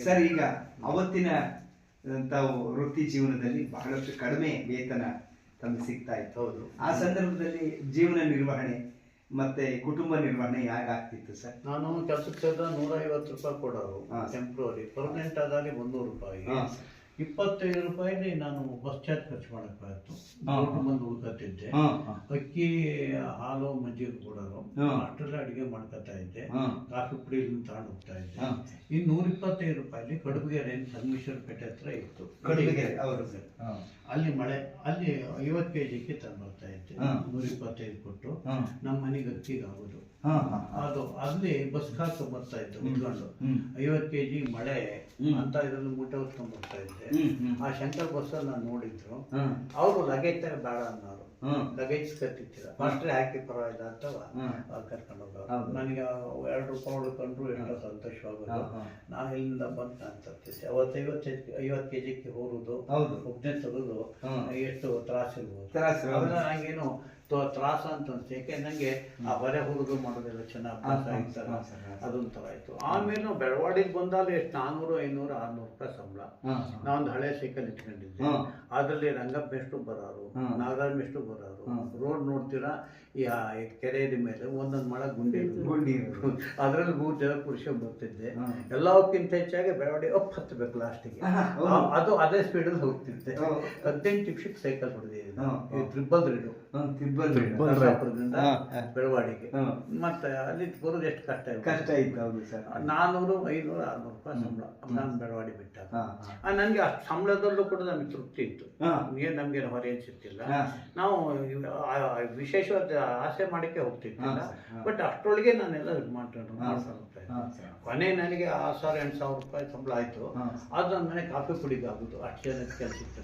Sir ಈಗ ಅವತ್ತಿನ ತಾವು ವೃತ್ತಿ ಜೀವನದಲ್ಲಿ ಬಹಳಷ್ಟು ಕಡಿಮೆ ವೇತನ ತಮಗೆ ಸಿಗ್ತಾ ಇತ್ತು. ಹೌದು. ಆ ಸಂದರ್ಭದಲ್ಲಿ ಜೀವನ ನಿರ್ವಹಣೆ ಮತ್ತೆ ಕುಟುಂಬ ನಿರ್ವಹಣೆ ಹೇಗಾಗ್ತಿತ್ತು ಸರ್? ನಾನು ಕೆಲಸಕ್ಕೆ ಸೇರಿದ ನೂರ ಐವತ್ತು ರೂಪಾಯಿ ಕೊಡೋರು. ಟೆಂಪ್ರವರಿ ಪರ್ಮನೆಂಟ್ ಆದಾಗ ಮುನ್ನೂರು ರೂಪಾಯಿ. ಇಪ್ಪತ್ತೈದು ರೂಪಾಯಿಲಿ ನಾನು ಬಸ್ ಚಾರ್ಜ್ ಖರ್ಚು ಮಾಡಕ್ಕಾಯ್ತು ಬಂದು ಹಾ, ಅಕ್ಕಿ ಹಾಲು ಮಜ್ಜಿಗೆ ಕೊಡೋರು ಅಷ್ಟರಲ್ಲಿ ಅಡಿಗೆ ಮಾಡ್ಕೊತಾ ಇದ್ದೆ. ಕಾಫಿ ಪುಡಿ ತಗೊಂಡು ಹೋಗ್ತಾ ಇದ್ದೆ. ಇನ್ ಇನ್ನು ನೂರ ಇಪ್ಪತ್ತೈದು ರೂಪಾಯಿಲಿ ಕಡುಬುಗೆರೆ ಸಂಗಮೇಶ್ವರ ಪೇಟೆ ಹತ್ರ ಇತ್ತು. ಅಲ್ಲಿ ಮಳೆ ಅಲ್ಲಿ ಐವತ್ತು ಕೆ ಜಿಗೆ ತಂದು ಬರ್ತಾ ಇದ್ದೆ. ನೂರ ಇಪ್ಪತ್ತೈದು ಕೊಟ್ಟು. ನಮ್ಮ ಮನೆಗೆ ಅಕ್ಕಿಗೆ ಆಗೋದು. ಅದು ಅಲ್ಲಿ ಬಸ್ ಕಾಸು ಬರ್ತಾ ಇತ್ತು ಉತ್ಕೊಂಡು ಐವತ್ ಐವತ್ತು ಕೆ ಜಿ ಮಳೆ. ಅಂತ ಇದ್ರಲ್ಲಿ ಮೂಟೆ ಹೊತ್ಕೊಂಡ್ ಬರ್ತಾ ಇದ್ದೆ. ಹ್ಮ್. ಆ ಶಂಕರ್ ಬಸ್ ನಾನು ನೋಡಿದ್ರು ಅವರು ಲಗೇಜ್ ಬೇಡ ಅನ್ನೋರು ಲಗೇಜ್ ಕತ್ತಿತ್ತಿಲ್ಲ ಫಸ್ಟ್ ಹಾಕಿ ಪರವಾಗಿಲ್ಲ ಅಂತ. ಕರ್ಕೊಂಡು ಹೋಗೋರು. ನನಗೆ ಎರಡು ರೂಪಾಯಿ ಉಳ್ಕೊಂಡ್ರು ಎಷ್ಟೋ ಸಂತೋಷವಾಗೋದು. ನಾನು ಇಲ್ಲಿಂದ ಬಂದು ನಾನು ತರ್ತಿದ್ದೆ ಅವತ್ತು ಐವತ್ತು ಐವತ್ತು ಕೆ ಜಿಗೆ ಹೋರುದು ಹೌದು. ಒಬ್ಬನೇ ತೆಗೆದು. ಎಷ್ಟು ತ್ರಾಸಿರ್ಬೋದು ತ್ರಾಸು, ಹೌದು. ಅವೆಲ್ಲ ನಂಗೇನು ತ- ತ್ರಾಸ ಅಂತ ನಂಗೆ ಆ ಹೊರೆ ಹುಡುಗ ಮಾಡೋದೆಲ್ಲ ಚೆನ್ನಾಗಿ ಅಭ್ಯಾಸ ಆಗಿತ್ತಲ್ಲ. ಅದೊಂಥರ ಆಯ್ತು. ಆಮೇಲೆ ಬೆಳವಾಡಿಗೆ ಬಂದಾಗ ಎಷ್ಟು ನಾನ್ನೂರು ಐನೂರು ಆರ್ನೂರು ರೂಪಾಯಿ ಸಂಬಳ. ನಾವೊಂದು ಹಳೆ ಸೈಕಲ್ ಇಟ್ಕೊಂಡಿದ್ವಿ. ಅದರಲ್ಲಿ ರಂಗಪ್ಪ ಮೆಷ್ಟು ಬರೋರು. ನಾಗರಾಜ್ ಎಷ್ಟು ಬರೋರು. ರೋಡ್ ನೋಡ್ತೀರಾ? ಈ ಕೆರೆ ಕೆರೆಯ ಮೇಲೆ ಒಂದೊಂದು ಮಳ ಗುಂಡಿ. ಗುಂಡಿ ಅದರಲ್ಲಿ ಮೂರು ಜನ ಪುರುಷ ಬರ್ತಿದ್ದೆ. ಎಲ್ಲಕ್ಕಿಂತ ಹೆಚ್ಚಾಗಿ ಬೆಳವಾಡಿ ಅಪ್ ಹತ್ತಬೇಕು ಲಾಸ್ಟಿಗೆ ಅದು ಅದೇ ಸ್ಪೀಡಲ್ಲಿ ಹೋಗ್ತಿದ್ದೆ. ಹೌದು. ಹದಿನೆಂಟು ನಿಮಿಷಕ್ಕೆ ಸೈಕಲ್ ಹೊಡೆದಿದ್ದೆ ತ್ರಿಬಲ್ ರೈಡು ಹಾ. ಬೆಳವಾಡಿಗೆ. ಮತ್ತೆ ಅಲ್ಲಿ ಬರೋದು ಎಷ್ಟು ಕಷ್ಟ ಇತ್ತು ಕಷ್ಟ ಇತ್ತು ಹೌದು ಸರ್. ನಾನ್ನೂರು ಐನೂರು ಆರ್ನೂರು ರೂಪಾಯಿ ಸಂಬಳ ನಾನು ಬೆಳವಾಡಿ ಬಿಟ್ಟ ನನ್ಗೆ ಅಷ್ಟು ಸಂಬಳದಲ್ಲೂ ಕೂಡ ನಮಗೆ ತೃಪ್ತಿ ಇತ್ತು. ಏನ್ ನಮಗೆ ಹೊರೆ ಅನ್ಸುತ್ತಿಲ್ಲ ನಾವು ವಿಶೇಷವಾದ ಆಸೆ ಮಾಡಕ್ಕೆ ಹೋಗ್ತಿದ್ದಿಲ್ಲ ಬಟ್ ಅಷ್ಟರೊಳಗೆ ನಾನೆಲ್ಲ ಇದು ಮಾಡ್ಕೊಂಡು. ಕೊನೆ ನನಗೆ ಆರು ಸಾವಿರ ಎಂಟು ಸಾವಿರ ರೂಪಾಯಿ ಸಂಬಳ ಆಯ್ತು. ಅದು ನನ್ನ ಮನೆ ಕಾಫಿ ಪುಡಿಗೆ ಆಗುದು ಅಷ್ಟು ಜನಕ್ಕೆ ಕೆಲಸ ಇತ್ತು.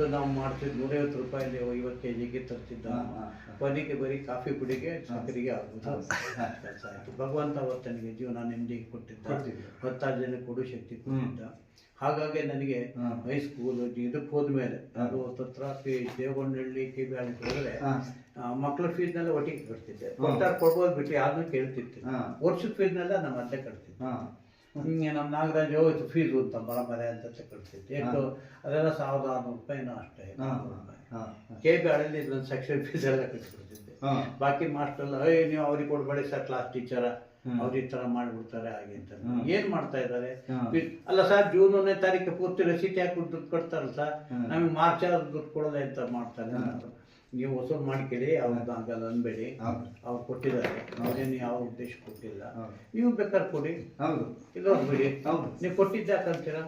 ಮೊದಲು ನಾವು ಮಾಡ್ತಿದ್ದು ನೂರೈವತ್ತು ರೂಪಾಯಿ ಐವತ್ತು ಕೆ ಜಿಗೆ ತರ್ತಿದ್ದ. ಕೊನೆಗೆ ಬರೀ ಕಾಫಿ ಪುಡಿಗೆ ಸಕ್ಕರೆಗೆ ಆಗುದು. ಕೆಲಸ ಆಯ್ತು ಭಗವಂತ ಅವತ್ತನಿಗೆ ಜೀವನ ನೆಮ್ಮದಿ ಕೊಟ್ಟಿದ್ದ. ಹತ್ತಾರು ಜನ ಕೊಡು ಶಕ್ತಿ. ಕೊಟ್ಟಿದ್ದ ಹಾಗಾಗಿ ನನಗೆ. ಹೈಸ್ಕೂಲ್ ಇದಕ್ಕೆ ಹೋದ್ಮೇಲೆ ಅದು ಹತ್ರ ಪಿ ದೇವಗೊಂಡಳ್ಳಿ ಕೆ ಬಿ ಅಲ್ಲಿ ಹೋದ್ರೆ. ಮಕ್ಕಳ ಫೀಸ್ನೆಲ್ಲ ಒಟ್ಟಿಗೆ ಕಟ್ತಿದ್ದೆ ಕೊಡ್ಬೋದು ಬಿಟ್ಟು ಯಾರನ್ನೂ ಕೇಳ್ತಿತ್ತು ಹಾ. ವರ್ಷದ ಫೀಸ್ನೆಲ್ಲ ನಮ್ಮ ಅತ್ತೆ ಕಟ್ತಿದ್ದೆ. ಹಿಂಗೆ ನಮ್ಮ ನಾಗರಾಜ್ ಹೋಯ್ತು ಫೀಸು ಅಂತ ಬರಬರೆ ಅಂತ ತಗೊಳ್ತಿತ್ತು ಎಷ್ಟು ಅದೆಲ್ಲ ಸಾವಿರದ ಆರುನೂರು ರೂಪಾಯಿನೂ ಅಷ್ಟೇ ಕೆ ಬಿ ಹಳ್ಳಿ ಇದೊಂದು ಸೆಕ್ಷನ್ ಫೀಸ್ ಎಲ್ಲ ಕಟ್ಬಿಡ್ತಿದ್ದೆ ಹಾ. ಬಾಕಿ ಮಾಸ್ಟರ್ ಎಲ್ಲ ಏಯ್ ನೀವು ಅವ್ರಿಗೆ ಕೊಡ್ಬೇಡಿ ಸರ್ ಕ್ಲಾಸ್ ಟೀಚರ ಅವ್ರ ಈ ಥರ ಮಾಡಿಬಿಡ್ತಾರೆ ಹಾಗೆ ಅಂತ. ಏನು ಮಾಡ್ತಾ ಇದ್ದಾರೆ. ಅಲ್ಲ ಸರ್ ಜೂನ್ ಒಂದನೇ ತಾರೀಕು ಪೂರ್ತಿ ರಸೀಟ್ ಹಾಕಿ ದುಡ್ಡು ಕೊಡ್ತಾರಲ್ಲ ಸರ್. ನಮಗೆ ಮಾರ್ಚ್ ಆದ್ರೆ ದುಡ್ಡು ಕೊಡೋದೇ ಅಂತ ಮಾಡ್ತಾರೆ. ನೀವು ವಸೂಲು ಮಾಡ್ಕೊಳ್ಳಿ ಅವ್ರದ್ದು ಹಂಗಲ್ಲ ಅನ್ಬೇಡಿ. ಅವ್ರು ಕೊಟ್ಟಿದ್ದಾರೆ. ನಾವೇನು ಯಾವ ಉದ್ದೇಶ ಕೊಟ್ಟಿಲ್ಲ. ನೀವು ಬೇಕಾದ್ರೆ ಕೊಡಿ. ಹೌದು. ಇಲ್ಲ ಬಿಡಿ. ಹೌದು. ನೀವು ಕೊಟ್ಟಿದ್ದೆ ಯಾಕಂತೀರಾ.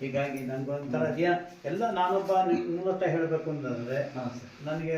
ಹೀಗಾಗಿ ನನ್ಗೊಂಥರ ಎಲ್ಲ ನಾನೊಬ್ಬ ನಿಮ್ಮ ಹತ್ರ ಹೇಳಬೇಕು ಅಂತಂದ್ರೆ ನನಗೆ